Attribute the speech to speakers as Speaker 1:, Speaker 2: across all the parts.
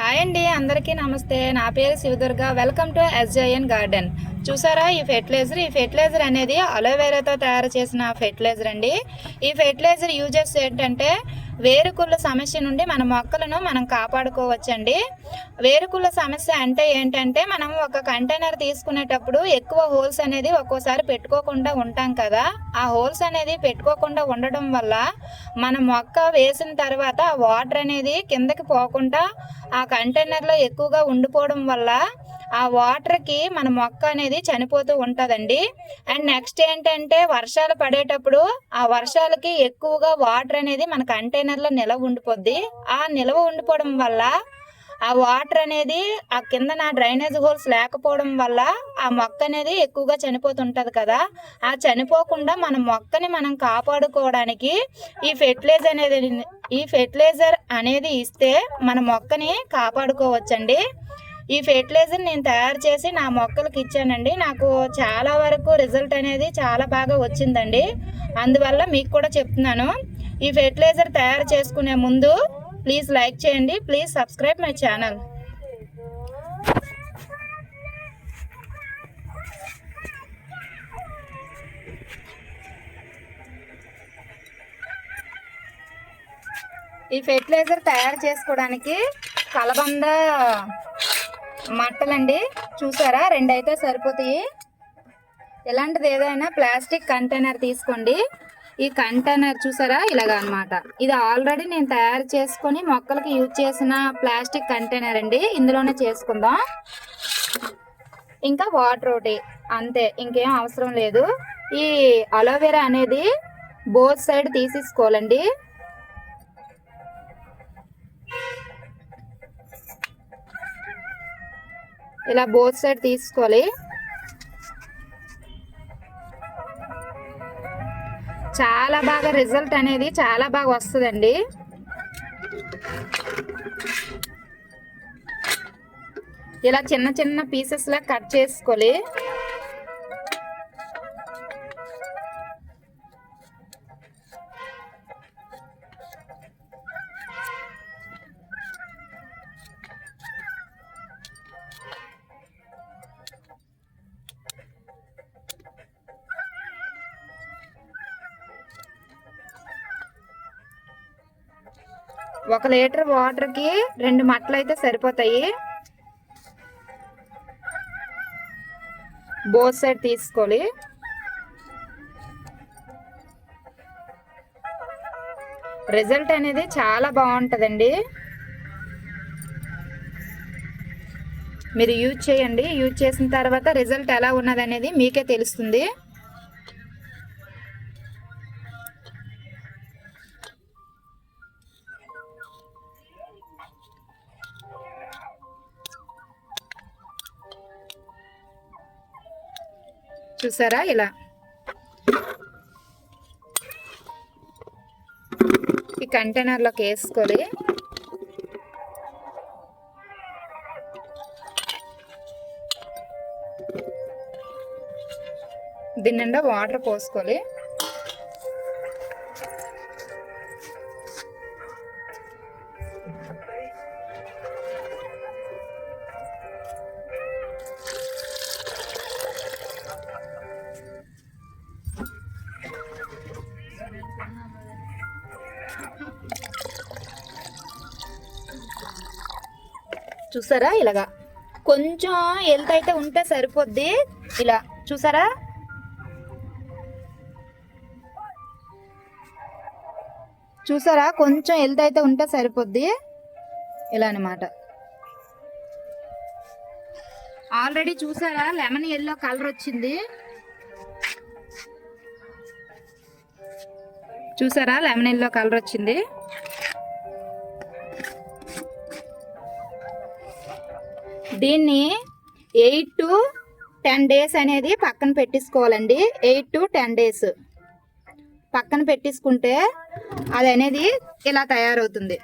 Speaker 1: Hi అండి అందరికీ నమస్తే. నా పేరు Shivadurga. Welcome to SJN garden చూసారా ఈ ఫెర్టిలైజర్ ఈ ఫెర్టిలైజర్ అనేది అలోవెరాతో తయారు చేసిన ఫెర్టిలైజర్ అండి. ఈ ఫెర్టిలైజర్ యూజెస్ ఏంటంటే వేరుకుళ్ళ సమస్య నుండి మన మొక్కలను మనం కాపాడుకోవచ్చండి. వేరుకుళ్ళ సమస్య అంటే ఏంటంటే మనం ఒక కంటైనర్ తీసుకునేటప్పుడు ఎక్కువ హోల్స్ అనేది ఒక్కోసారి పెట్టుకోకుండా ఉంటాం కదా. ఆ హోల్స్ అనేది పెట్టుకోకుండా ఉండడం వల్ల మన మొక్క వేసిన తర్వాత ఆ వాటర్ అనేది కిందకి పోకుండా ఆ కంటైనర్లో ఎక్కువగా ఉండిపోవడం వల్ల ఆ వాటర్కి మన మొక్క అనేది చనిపోతూ ఉంటుందండి. అండ్ నెక్స్ట్ ఏంటంటే వర్షాలు పడేటప్పుడు ఆ వర్షాలకి ఎక్కువగా వాటర్ అనేది మన కంటైనర్లో నిలవ ఉండిపోద్ది. ఆ నిలవ ఉండిపోవడం వల్ల ఆ వాటర్ అనేది ఆ కింద నా డ్రైనేజ్ హోల్స్ లేకపోవడం వల్ల ఆ మొక్క అనేది ఎక్కువగా చనిపోతుంటది కదా. ఆ చనిపోకుండా మన మొక్కని మనం కాపాడుకోవడానికి ఈ ఫెర్టిలైజర్ అనేది ఈ ఫెర్టిలైజర్ అనేది ఇస్తే మన మొక్కని కాపాడుకోవచ్చండి. ఈ ఫెర్టిలైజర్ నేను తయారు చేసి నా మొక్కలకు ఇచ్చానండి. నాకు చాలా వరకు రిజల్ట్ అనేది చాలా బాగా వచ్చిందండి. అందువల్ల మీకు కూడా చెప్తున్నాను. ఈ ఫెర్టిలైజర్ తయారు చేసుకునే ముందు ప్లీజ్ లైక్ చేయండి. ప్లీజ్ సబ్స్క్రైబ్ మై ఛానల్ ఈ ఫెర్టిలైజర్ తయారు చేసుకోవడానికి కలబంద మట్టలండి చూసారా? రెండు అయితే సరిపోతాయి. ఇలాంటిది ఏదైనా ప్లాస్టిక్ కంటైనర్ తీసుకోండి. ఈ కంటైనర్ చూసారా? ఇలాగా అన్నమాట. ఇది ఆల్రెడీ నేను తయారు చేసుకొని మొక్కలకి యూజ్ చేసిన ప్లాస్టిక్ కంటైనర్ అండి. ఇందులోనే చేసుకుందాం. ఇంకా వాటర్ ఒకటి. అంతే ఇంకేం అవసరం లేదు. ఈ అలోవెరా అనేది బోత్ సైడ్ తీసేసుకోవాలండి. ఇలా బోత్ సైడ్ తీసుకోవాలి. చాలా బాగా రిజల్ట్ అనేది చాలా బాగా వస్తుందండి. ఇలా చిన్న చిన్న పీసెస్ లా కట్ చేసుకోవాలి. ఒక లీటర్ వాటర్కి రెండు మట్టలు అయితే సరిపోతాయి. బోత్ సైడ్ తీసుకోవాలి. రిజల్ట్ అనేది చాలా బాగుంటుందండి. మీరు యూజ్ చేయండి. యూజ్ చేసిన తర్వాత రిజల్ట్ ఎలా ఉన్నది అనేది మీకే తెలుస్తుంది. చూసారా ఇలా? ఈ కంటైనర్లోకి వేసుకొని దీని నిండా వాటర్ పోసుకోవాలి చూసారా? ఇలాగా. కొంచెం హెల్త్ అయితే ఉంటే సరిపోద్ది. ఇలా చూసారా? చూసారా? కొంచెం హెల్త్ అయితే ఉంటే సరిపోద్ది. ఇలా అనమాట ఆల్రెడీ చూసారా? లెమన్ ఎల్లో కలర్ వచ్చింది. చూసారా? లెమన్ ఎల్లో కలర్ వచ్చింది. దీన్ని ఎయిట్ టు టెన్ డేస్ అనేది పక్కన పెట్టేసుకోవాలండి. ఎయిట్ టు టెన్ డేస్ పక్కన పెట్టేసుకుంటే అది అనేది ఇలా తయారవుతుంది.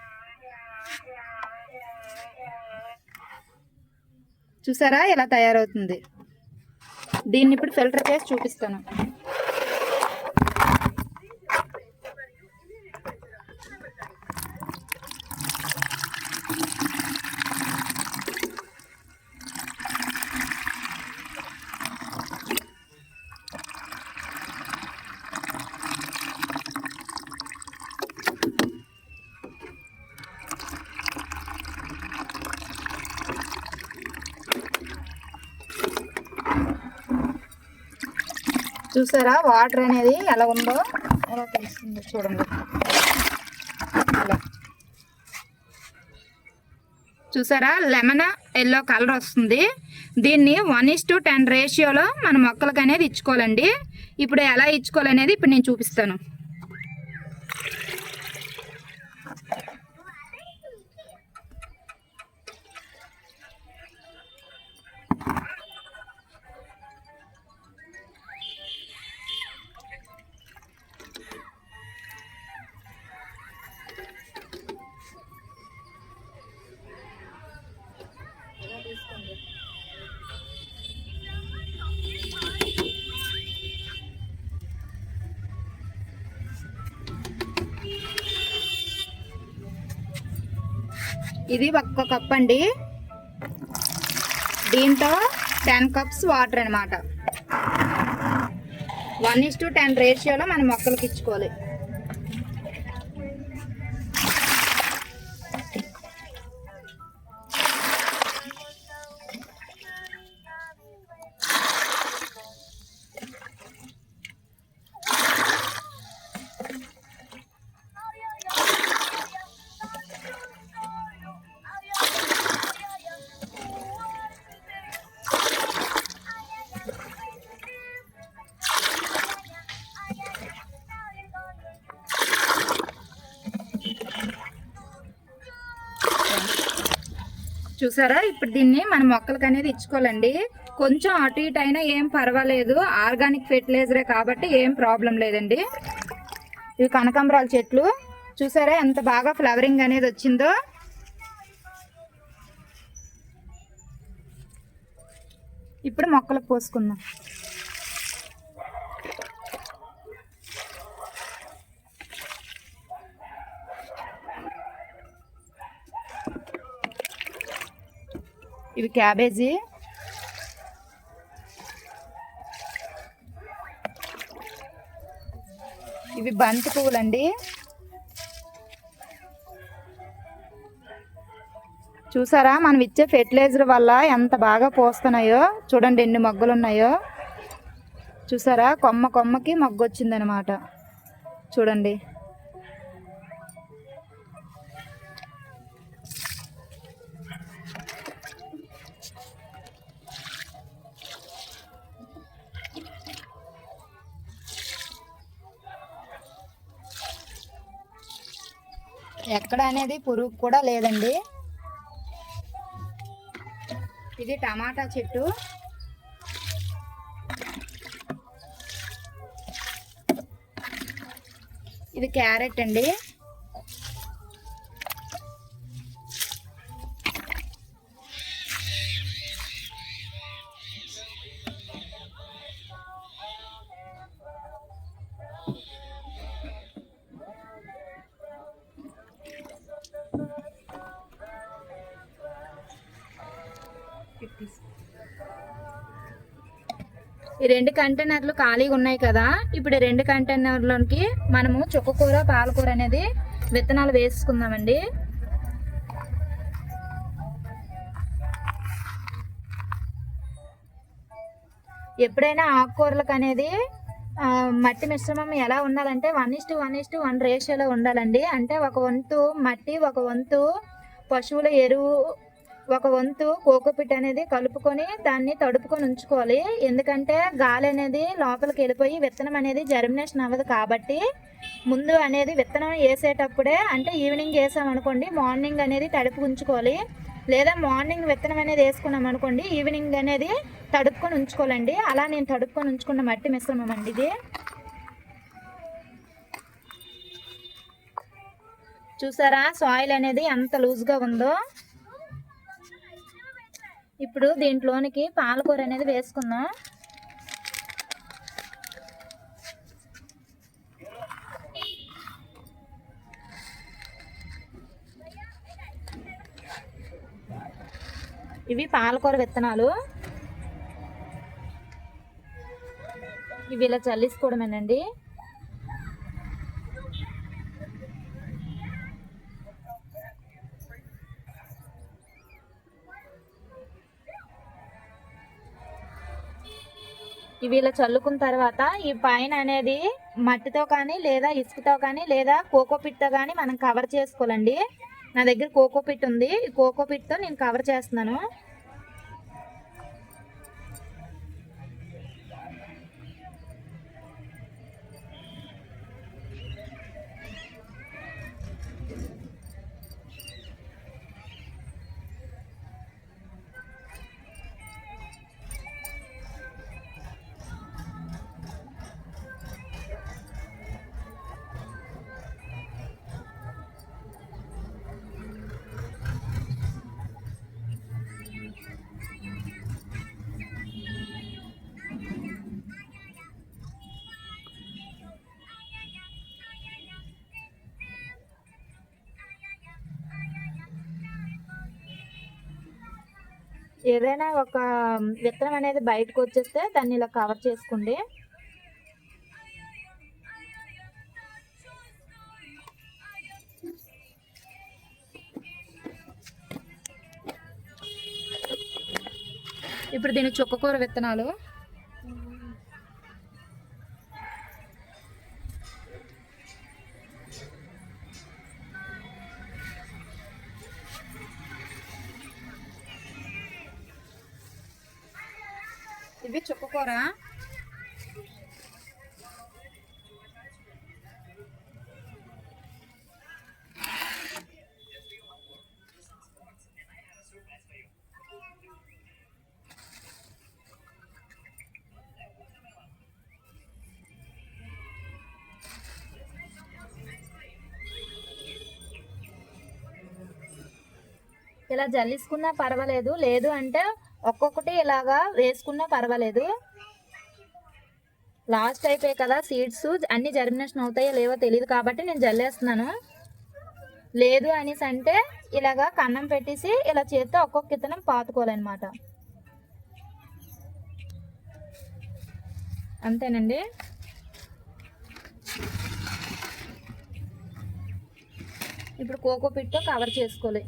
Speaker 1: చూసారా? ఇలా తయారవుతుంది. దీన్ని ఇప్పుడు ఫిల్టర్ చేసి చూపిస్తాను. చూసారా? వాటర్ అనేది ఎలా ఉందో ఎలా తెలుస్తుంది చూడండి. ఇలా. చూసారా? లెమన్ ఎల్లో కలర్ వస్తుంది. దీన్ని వన్ ఇస్ టు టెన్ రేషియోలో మన మొక్కలకు అనేది ఇచ్చుకోవాలండి. ఇప్పుడు ఎలా ఇచ్చుకోవాలనేది ఇప్పుడు నేను చూపిస్తాను. ఇది ఒక్క కప్ అండి. దీంతో టెన్ కప్స్ వాటర్ అనమాట వన్ ఇస్ టు టెన్ రేషియోలో మనం మొక్కలకి ఇచ్చుకోవాలి. చూసారా? ఇప్పుడు దీన్ని మన మొక్కలకి అనేది ఇచ్చుకోవాలండి. కొంచెం అటు ఇటు అయినా ఏం పర్వాలేదు. ఆర్గానిక్ ఫెర్టిలైజరే కాబట్టి ఏం ప్రాబ్లం లేదండి. ఇవి కనకాంబరాల చెట్లు. చూసారా ఎంత బాగా ఫ్లవరింగ్ అనేది వచ్చిందో. ఇప్పుడు మొక్కలకు పోసుకుందాం. ఇవి క్యాబేజీ. ఇవి బంతి పువ్వులండి. చూసారా? మనం ఇచ్చే ఫెర్టిలైజర్ వల్ల ఎంత బాగా పోస్తున్నాయో. చూడండి ఎన్ని మొగ్గలు ఉన్నాయో చూసారా? కొమ్మ కొమ్మకి మొగ్గ వచ్చిందనమాట చూడండి. ఎక్కడ అనేది పురుగు కూడా లేదండి. ఇది టమాటా చెట్టు. ఇది క్యారెట్ అండి. ఈ రెండు కంటైనర్లు ఖాళీగా ఉన్నాయి కదా. ఇప్పుడు ఈ రెండు కంటైనర్లోకి మనము చుక్కకూర పాలకూర అనేది విత్తనాలు వేసుకుందామండి. ఎప్పుడైనా ఆకుకూరలకు అనేది మట్టి మిశ్రమం ఎలా ఉండాలంటే one is to one is to one రేషియోలో ఉండాలండి. అంటే ఒక వంతు మట్టి ఒక వంతు పశువుల ఎరువు ఒక వంతు కోకోపిట్ అనేది కలుపుకొని దాన్ని తడుపుకొని ఉంచుకోవాలి. ఎందుకంటే గాలి అనేది లోపలికి వెళ్ళిపోయి విత్తనం అనేది జర్మినేషన్ అవ్వదు కాబట్టి ముందు అనేది విత్తనం వేసేటప్పుడే అంటే ఈవినింగ్ వేసామనుకోండి మార్నింగ్ అనేది తడుపు ఉంచుకోవాలి. లేదా మార్నింగ్ విత్తనం అనేది వేసుకున్నాం అనుకోండి ఈవినింగ్ అనేది తడుపుకొని ఉంచుకోవాలండి. అలా నేను తడుపుకొని ఉంచుకున్న మట్టి మిశ్రమం అండి ఇది. చూసారా? సాయిల్ అనేది ఎంత లూజ్గా ఉందో. ఇప్పుడు దీంట్లోనికి పాలకూర అనేది వేసుకుందాం. ఇవి పాలకూర విత్తనాలు. ఇవి ఇలా చల్లించుకోవడమేనండి ఇవి ఇలా చల్లుకున్న తర్వాత ఈ పైన అనేది మట్టితో కానీ లేదా ఇసుకతో కానీ లేదా కోకోపిట్తో కానీ మనం కవర్ చేసుకోవాలండి. నా దగ్గర కోకోపిట్ ఉంది. ఈ కోకోపిట్తో నేను కవర్ చేస్తున్నాను. ఏదైనా ఒక విత్తనం అనేది బయటకు వచ్చేస్తే దాన్ని ఇలా కవర్ చేసుకోండి. ఇప్పుడు దీని చుక్కకూర విత్తనాలు ఇవి చుక్కకూర. ఇలా జల్లిసుకున్నా పర్వాలేదు. లేదు అంటే ఒక్కొక్కటి ఇలాగా వేసుకున్నా పర్వాలేదు. లాస్ట్ అయిపోయాయి కదా సీడ్స్ అన్ని జర్మినేషన్ అవుతాయో లేవో తెలియదు కాబట్టి నేను జల్లేస్తున్నాను. లేదు అనేసి అంటే ఇలాగా కన్నం పెట్టేసి ఇలా చేస్తే ఒక్కొక్క విత్తనం పాతుకోవాలన్నమాట. అంతేనండి. ఇప్పుడు కోకో పిట్తో కవర్ చేసుకోవాలి.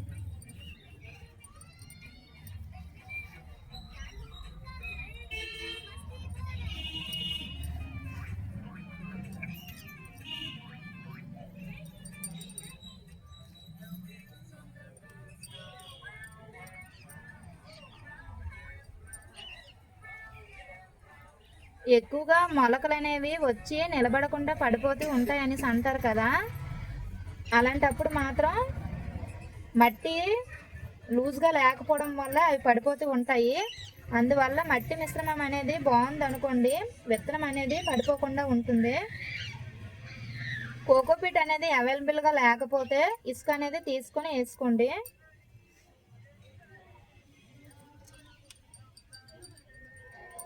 Speaker 1: ఎక్కువగా మొలకలు అనేవి వచ్చి నిలబడకుండా పడిపోతూ ఉంటాయని అంటారు కదా. అలాంటప్పుడు మాత్రం మట్టి లూజ్గా లేకపోవడం వల్ల అవి పడిపోతూ ఉంటాయి. అందువల్ల మట్టి మిశ్రమం అనేది బాగుంది అనుకోండి విత్తనం అనేది పడిపోకుండా ఉంటుంది. కోకోపీట్ అనేది అవైలబుల్గా లేకపోతే ఇసుక అనేది తీసుకొని వేసుకోండి.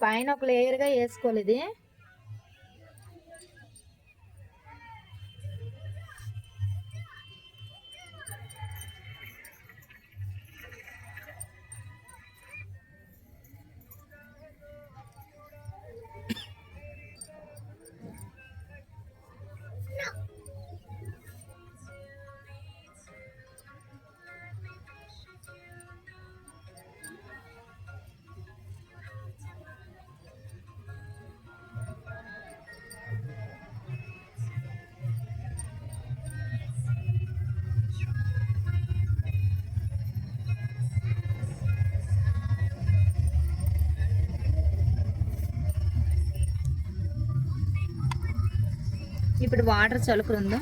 Speaker 1: పైన ఒక లేయర్గా వేసుకోవాలి ఇది. ఇప్పుడు వాటర్ చలుకుతుందో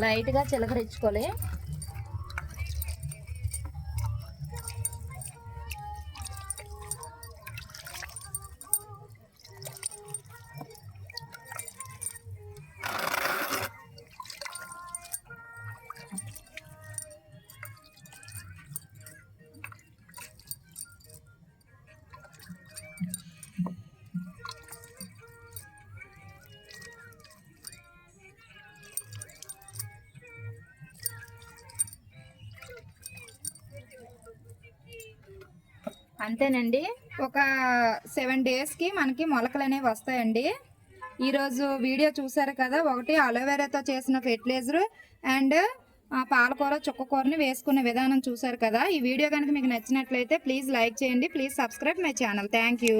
Speaker 1: లైట్గా చిలకరించుకోలే అంతేనండి. ఒక సెవెన్ డేస్కి మనకి మొలకలు అనేవి వస్తాయండి. ఈరోజు వీడియో చూసారు కదా ఒకటి అలోవెరాతో చేసిన ఫెర్టిలైజర్ అండ్ పాలకూర చుక్కకూరని వేసుకునే విధానం చూసారు కదా. ఈ వీడియో కనుక మీకు నచ్చినట్లయితే ప్లీజ్ లైక్ చేయండి please subscribe my channel. Thank you